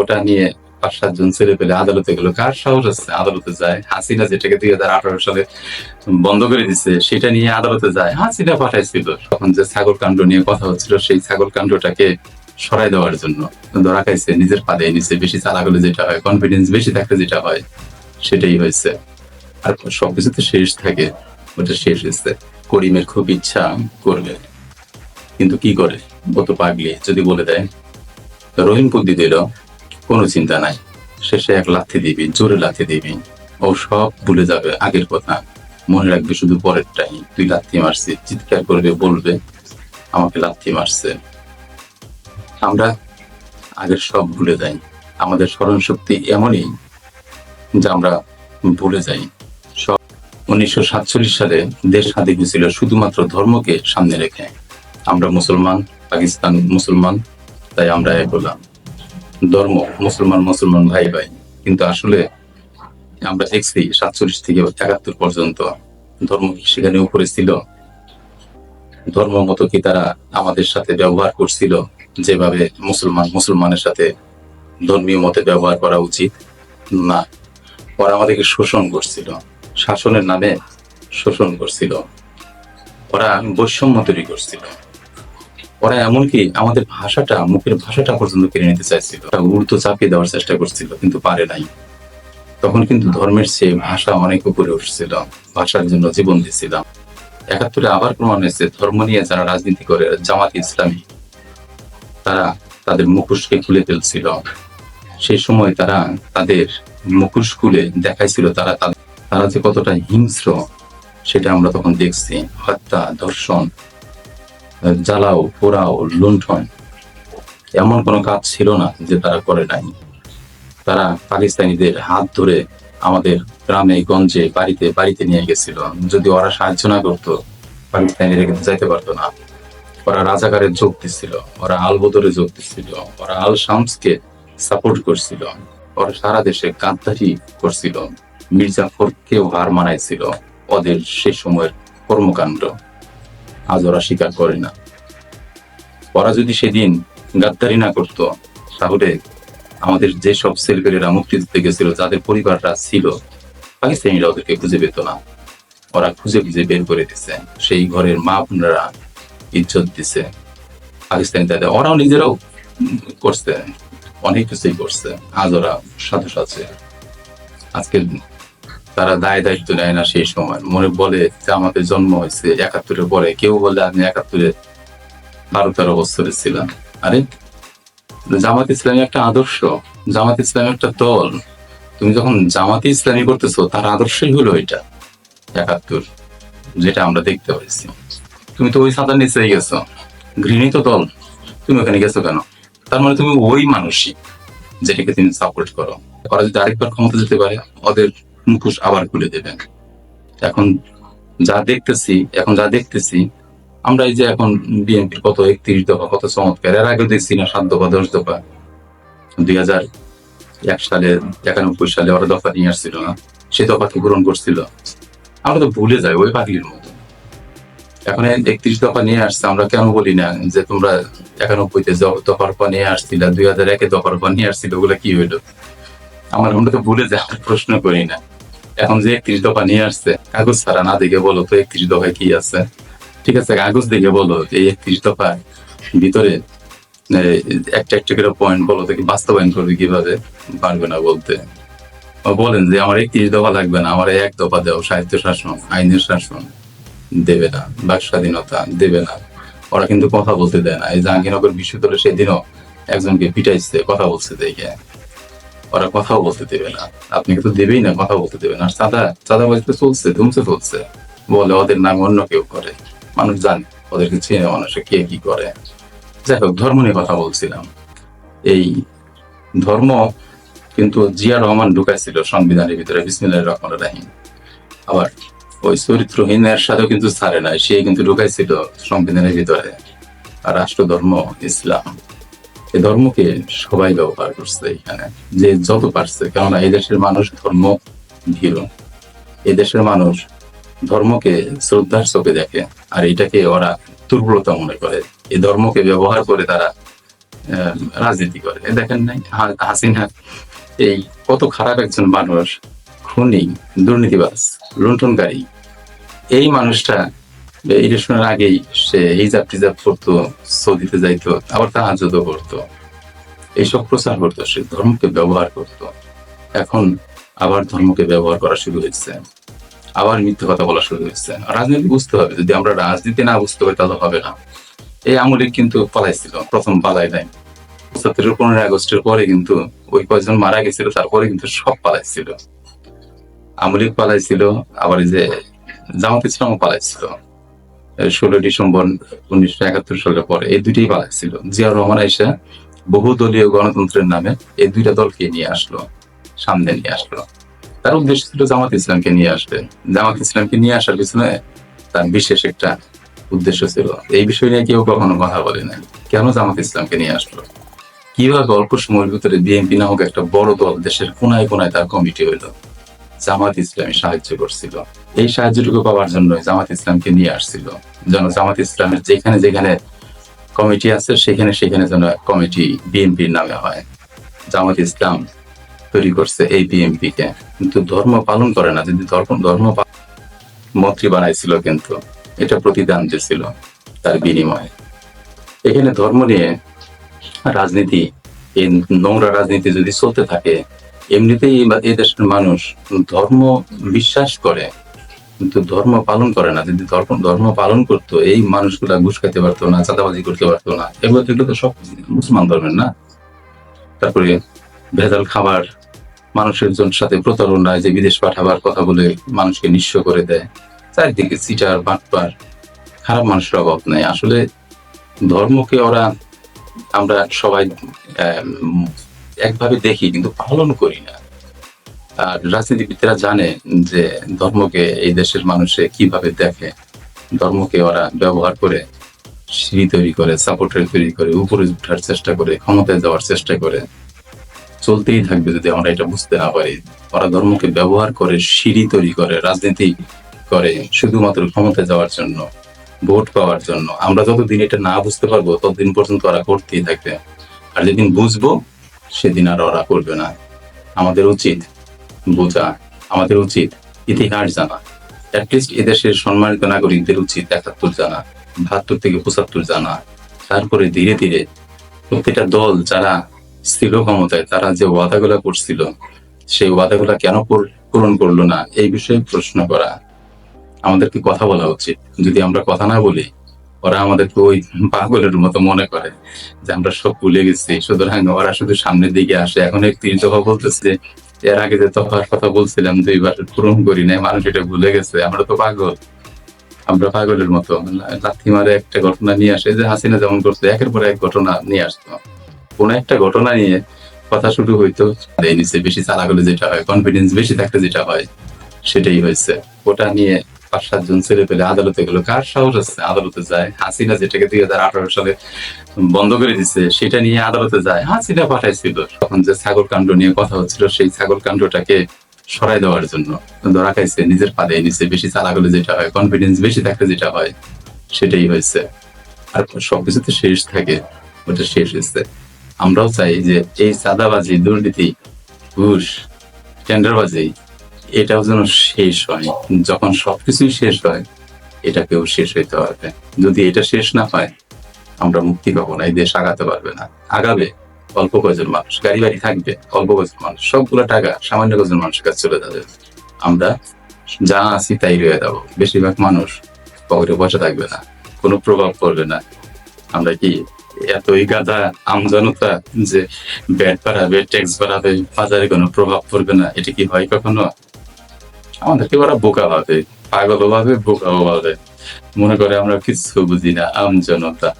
ওটা নিয়ে পাঁচ সাতজন ছেলে পেলে আদালতে গেল। কার সাহস আছে আদালতে যায়? হাসিনা যেটাকে দুই হাজার আঠারো সালে বন্ধ করে দিছে, সেটা নিয়ে আদালতে যায়। হাসিনা পাঠাইছিল তখন যে ছাগল কাণ্ড নিয়ে কথা হচ্ছিল, সেই ছাগল কাণ্ডটাকে সরাই দেওয়ার জন্য। ধরা খাইছে, নিজের পাদে নিচে বেশি চালা গেলে যেটা হয় কনফিডেন্স বেশি থাকলে যেটা হয়, সেটাই হয়েছে। আর সবকিছু তো শেষ থাকে, ওটা শেষ হয়েছে। করিমের খুব ইচ্ছা করবে, কিন্তু কি করে? ও তো পাগলি, যদি বলে দেয়। রহিম বুদ্ধি দিল। কোনো চিন্তা নাই। শেষে এক লাথি দিবি, জোরে লাথি দিবি। ও সব ভুলে যাবে আগের কথা। মনে রাখবে শুধু পরেরটাই। তুই লাথি মারছি, চিৎকার করবে, বলবে, আমাকে লাথি মারছে। আমরা আগের সব ভুলে যাই। আমাদের স্মরণ শক্তি এমনই যে আমরা ভুলে যাই। সব উনিশশো সাতচল্লিশ সালে দেশ স্বাধীন হয়েছিল শুধুমাত্র ধর্মকে সামনে রেখে। আমরা মুসলমান, পাকিস্তান মুসলমান, তাই আমরা এক হলাম। ধর্ম, মুসলমান মুসলমান ভাই ভাই। কিন্তু আসলে আমরা দেখছি সাতচল্লিশ থেকে একাত্তর পর্যন্ত ধর্ম সেখানে উপরে ছিল? ধর্ম মতো কি তারা আমাদের সাথে ব্যবহার করছিল? যেভাবে মুসলমান, মুসলমানের সাথে ধর্মীয় মতে ব্যবহার করা উচিত? না, ওরা আমাদেরকে শোষণ করছিল। শাসনের নামে শোষণ করছিল। ওরা বৈষম্য তৈরি করছিল। ওরা এমনকি আমাদের ভাষাটা, মুখের ভাষাটা পর্যন্ত কেড়ে নিতে চাইছিল। উর্দু চাপিয়ে দেওয়ার চেষ্টা করছিল, কিন্তু পারে নাই। তখন কিন্তু ধর্মের চেয়ে ভাষা অনেক উপরে উঠছিল, ভাষার জন্য জীবন দিয়েছিলাম। একাত্তরে আবার প্রমাণ হয়েছে, ধর্ম নিয়ে যারা রাজনীতি করে, জামাত, ইসলামী, তারা তাদের মুখোশকে খুলে ফেলছিল। সেই সময় তারা তাদের মুখোশ খুলে দেখাইছিল, তারা তারা যে কতটা হিংস্র, সেটা আমরা তখন দেখছি। হত্যা, ধর্ষণ জ্বালাও, পোড়াও, লুণ্ঠন। এমন কোনো কাজ ছিল না যে তারা করে নাই। তারা পাকিস্তানিদের হাত ধরে আমাদের গ্রামে, গঞ্জে, বাড়িতে বাড়িতে নিয়ে গেছিল। যদি ওরা সাহায্য না করতো, পাকিস্তানিরা কিন্তু যাইতে পারতো না। ওরা রাজাকারের যোগ দিচ্ছিল ওরা আল বদরে যোগ দিচ্ছিল ওরা আল শামসকে সাপোর্ট করছিল, ওরা সারা দেশে গাদ্দারি করছিল। মির্জাফরকেও হার মানাইছিল। ওদের সেই সময়ের কর্মকাণ্ড। আজ ওরা স্বীকার করে না। ওরা যদি সেদিন গাদ্দারি না করতো, তাহলে আমাদের যে সব ছেলেপেলেরা মুক্তি দিতে গেছিল, যাদের পরিবাররা ছিল, পাকিস্তানিরা ওদেরকে খুঁজে পেত না। ওরা খুঁজে খুঁজে বের করে দিছে। সেই ঘরের মা বোনেরা ইজ্জত দিছে। পাকিস্তানি তাদের, ওরাও নিজেরাও করছে, অনেক কিছুই করছে আজ ওরা সাথে সাথে। আজকে তারা দায় দায়িত্ব নেয় না সেই সময়। মনে বলে যে আমাদের জন্ম হয়েছে একাত্তরের পরে। কেউ বলে আমি একাত্তরে বারো তেরো বছরের ছিলাম। আরে, জামাত ইসলামী একটা আদর্শ। জামাত ইসলামী একটা দল। তুমি যখন জামাতে ইসলামী করতেছো, তার আদর্শই হলো এটা, একাত্তর, যেটা আমরা দেখতে পাইছি। তুমি তো ওই সাঁতার নিচে গেছো। ঘৃণিত দল। তুমি ওখানে গেছো কেন? তার মানে তুমি ওই মানুষই, যেটাকে তুমি সাপোর্ট করো। ওরা যদি আরেকবার ক্ষমতা যেতে পারে, ওদের মুখোশ আবার খুলে দেবেন। এখন যা দেখতেছি, এখন যা দেখতেছি আমরা এই যে এখন বিএনপির কত একত্রিশ দফা, কত চমৎকার। এর আগে দেখছি না, সাত দফা, দশ দফা। দুই হাজার এক সালে, একানব্বই সালে ওরা দফা নিয়ে আসছিল না, সে দফা কি পূরণ করছিল। আমরা তো ভুলে যাই, ওই পাগলির মতো। এখন একত্রিশ দফা নিয়ে আসছে, আমরা কেন বলি না যে তোমরা একানব্বইতে দফার পর নিয়ে আসছিল, দুই হাজার একে দফার পর নিয়ে আসছিল, ওগুলো কি হইল? আমার, আমরা তো ভুলে যাই প্রশ্ন করি না। এখন যে একত্রিশ দফা নিয়ে আসছে, কাগজ ছাড়া না দেখে বলো তো একত্রিশ দফায় কি আছে? ঠিক আছে, কাগজ দেখে বলো এই একত্রিশ দফার ভিতরে একটা একটা করে পয়েন্ট বলো তো বাস্তবায়ন করবে কীভাবে? পারবে না বলতে। বলেন যে আমার একত্রিশ দফা লাগবে না, আমার এক দফা দেও সাহিত্য শাসন আইনের শাসন দেবে না, বাক স্বাধীনতা দেবে না। ওরা কিন্তু কথা বলতে দেয় না। এই জাহাঙ্গীরনগর বিশ্ববিদ্যালয়ে সেদিনও একজনকে পিটাইছে, কথা বলছে দেখে। ওরা কথাও বলতে দেবে না। আপনি কিন্তু দেবেই না কথা বলতে দেবে না। চাঁদা চাঁদা বাজতে চলছে ধুমছে চলছে। বলে ওদের নাম অন্য কেউ করে। মানুষ জানে, ওদেরকে চেনে মানুষে কে কি করে। যাই হোক, ধর্ম নিয়ে কথা বলছিলাম। এই ধর্ম কিন্তু জিয়া রহমান ঢুকাইছিল সংবিধানের ভিতরে, বিসমিল্লাহ রহমান রাহিম। আবার ওই চরিত্রহীনের সাথেও কিন্তু ছাড়ে নাই, সে কিন্তু ঢুকাইছিল সংবিধানের ভিতরে। আর রাষ্ট্র ধর্ম ইসলাম। এই ধর্মকে সবাই ব্যবহার করছে এখানে, যে যত পারছে, কেননা এই দেশের মানুষ ধর্ম ভীরু। এই দেশের মানুষ ধর্মকে শ্রদ্ধার চোখে দেখে, আর এটাকে ওরা দুর্বলতা মনে করে। এই ধর্মকে ব্যবহার করে তারা রাজনীতি করে। দেখেন নাই হাসিনা এই কত খারাপ একজন মানুষ, খুনি, দুর্নীতিবাজ, লুণ্ঠনকারী। এই মানুষটা ইলেকশনের আগেই সে হিজাব টিজাব করতো সৌদিতে যাইতো, আবার তাহাজও করতো এইসব প্রচার করতো, সে ধর্মকে ব্যবহার করতো। এখন আবার ধর্মকে ব্যবহার করা শুরু হয়েছে। আবার মিথ্যে কথা বলা শুরু হয়েছে। রাজনীতি বুঝতে হবে, যদি আমরা রাজনীতি না বুঝতে পারি তাহলে হবে না। এই আমলিক কিন্তু পালাইছিল, প্রথম পালাই নাই। পঁচাত্তরের পনেরোই আগস্টের পরে কিন্তু ওই কয়েকজন মারা গেছিল, তারপরে কিন্তু সব পালাইছিল। আমলিক পালাইছিল, আবার এই যে জামাত ইসলামও পালাইছিল। ষোলো ডিসেম্বর উনিশশো একাত্তর সালের পরে এই দুইটাই পালাইছিল জিয়াউর রহমান আইসা বহুদলীয় গণতন্ত্রের নামে এই দুইটা দলকে নিয়ে আসলো, সামনে নিয়ে আসলো। তার উদ্দেশ্য ছিল জামাত ইসলামকে নিয়ে আসবে জামাত ইসলামকে নিয়ে আসার পিছনে তার বিশেষ একটা উদ্দেশ্য ছিল। এই বিষয় নিয়ে কেউ কখনো কথা বলে নাই। কেন জামাত ইসলামকে নিয়ে আসলো? কীভাবে অল্প সময়ের ভিতরে বিএনপি নামক একটা বড় দল দেশের কোনায় কোনায় তার কমিটি হইল? জামাত ইসলামী সাহায্য করছিল। এই সাহায্যটুকু পাওয়ার জন্য জামাত ইসলামকে নিয়ে আসছিল। যেন জামাত ইসলামের যেখানে যেখানে কমিটি আছে, সেখানে সেখানে যেন কমিটি বিএনপির নামে হয়। জামাত ইসলাম তৈরি করছে এই বিএনপি কে কিন্তু ধর্ম পালন করে না, যদি ধর্ম ধর্ম মন্ত্রী বানাইছিল কিন্তু, এটা প্রতিদান দিয়েছিল তার বিনিময়ে। এখানে ধর্ম নিয়ে রাজনীতি, এই নোংরা রাজনীতি যদি চলতে থাকে এমনিতেই এই দেশের মানুষ ধর্ম বিশ্বাস করে, কিন্তু ধর্ম পালন করে না। যদি ধর্ম পালন করতো, এই মানুষগুলা ঘুষ খাইতে পারতো না, চাঁদাবাজি করতে পারতো না। এগুলো এগুলো তো সব মুসলমান ধর্মের না? তারপরে ভেজাল খাবার, মানুষের জন সাথে প্রতারণা যে বিদেশ পাঠাবার কথা বলে মানুষকে নিঃস্ব করে দেয়। চারিদিকে সিটার বাটপার, খারাপ মানুষের অভাব নেই। আসলে ধর্মকে ওরা, আমরা সবাই একভাবে দেখি, কিন্তু পালন করি না। আর রাজনীতিবিদরা জানে যে ধর্মকে এই দেশের মানুষে কীভাবে দেখে। ধর্মকে ওরা ব্যবহার করে, সিঁড়ি তৈরি করে, সাপোর্টার তৈরি করে, উপরে উঠার চেষ্টা করে, ক্ষমতায় যাওয়ার চেষ্টা করে। চলতেই থাকবে যদি আমরা এটা বুঝতে না পারি। ওরা ধর্মকে ব্যবহার করে, সিঁড়ি তৈরি করে, রাজনীতি করে, শুধুমাত্র ক্ষমতায় যাওয়ার জন্য, ভোট পাওয়ার জন্য। আমরা যতদিন এটা না বুঝতে পারব, ততদিন পর্যন্ত ওরা করতেই থাকবে। আর যেদিন বুঝব সেদিন আর ওরা করবে না। আমাদের উচিত বোঝা, আমাদের উচিত ইতিহাস জানা। অ্যাটলিস্ট এদেশের সম্মানিত নাগরিকদের উচিত একাত্তর জানা, বাহাত্তর থেকে পঁচাত্তর জানা। তারপরে ধীরে ধীরে প্রত্যেকটা দল যারা ছিল ক্ষমতায়, তারা যে ওয়াদাগুলা করছিল, সেই ওয়াদাগুলা কেন পূরণ করল না, এই বিষয়ে প্রশ্ন করা। আমাদেরকে কথা বলা উচিত। যদি আমরা কথা না বলি ওরা আমাদেরকে ওই পাগলের মতো মনে করে যে আমরা সব ভুলে গেছি। সুতরাং ওরা শুধু সামনের দিকে আসে। এখন একত্রিশ দফা বলতেছে এর আগে যে দফার কথা বলছিলাম দুইবার পূরণ করি নাই, মানুষ এটা ভুলে গেছে। আমরা তো পাগল। আমরা পাগলের মতো। লাথি মারে একটা ঘটনা নিয়ে আসে। যে হাসিনা যেমন করছে, একের পর এক ঘটনা নিয়ে আসতো। কোন একটা ঘটনা নিয়ে কথা শুরু হইতো। বেশি চালা যেটা হয় কনফিডেন্স বেশি থাকলে যেটা হয়, সেটাই হয়েছে। ওটা নিয়ে পাঁচ সাতজন ছেলে পেলে আদালতে কার সাহস আছে আদালতে যায়? হাসিনা যেটাকে দুই হাজার আঠারো সালে বন্ধ করে দিছে, সেটা নিয়ে আদালতে যায়। হাসিনা পাঠাইছিল তখন যে ছাগল কাণ্ড নিয়ে কথা হচ্ছিল, সেই ছাগল কাণ্ডটাকে সরাই দেওয়ার জন্য। ধরা খাইছে, নিজের পাদে নিচে বেশি চালা গেলে যেটা হয় কনফিডেন্স বেশি থাকলে যেটা হয়, সেটাই হয়েছে। আর সবকিছুতে শেষ থাকে, ওটা শেষ হয়েছে। আমরাও চাই যে এই চাঁদাবাজি, দুর্নীতি, ঘুষ, টেন্ডারবাজি এটাও যেন শেষ হয়। যখন সবকিছুই শেষ হয়, এটাকেও শেষ হইতে পারবে। যদি এটা শেষ না হয়, আমরা মুক্তি পাবো না এই দেশ আগাতে পারবে না। আগাবে অল্প কয়েকজন মানুষ। গাড়ি বাড়ি থাকবে, অল্প কয়েকজন মানুষ। সবগুলো টাকা সামান্য কয়েকজন মানুষের কাছে চলে যাবে। আমরা যা আছি তাই রয়ে যাব। বেশিরভাগ মানুষ পকেটে বসে থাকবে না। কোনো প্রভাব পড়বে না। আমরা কি এতই গাধা আমজনতা যে ব্যাট বাড়াবে ট্যাক্স বাড়াবে বাজারে কোনো প্রভাব পড়বে না? এটা কি হয় কখনো? আমাদেরকে ওরা বোকা ভাবে পাগল ভাবে বোকা ভাবে মনে করে আমরা কিছু বুঝি না, আমজনতা।